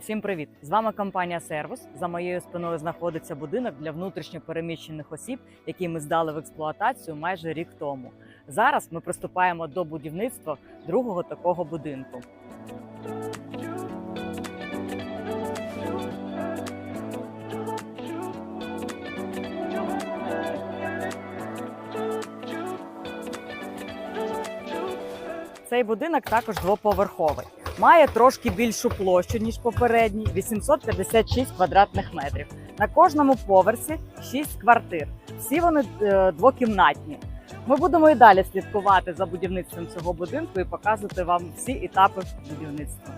Всім привіт! З вами компанія Сервус. За моєю спиною знаходиться будинок для внутрішньо переміщених осіб, який ми здали в експлуатацію майже рік тому. Зараз ми приступаємо до будівництва другого такого будинку. Цей будинок також двоповерховий. Має трошки більшу площу ніж попередній 856 квадратних метрів. На кожному поверсі 6 квартир. Всі вони е, двокімнатні. Ми будемо і далі слідкувати за будівництвом цього будинку і показувати вам всі етапи будівництва.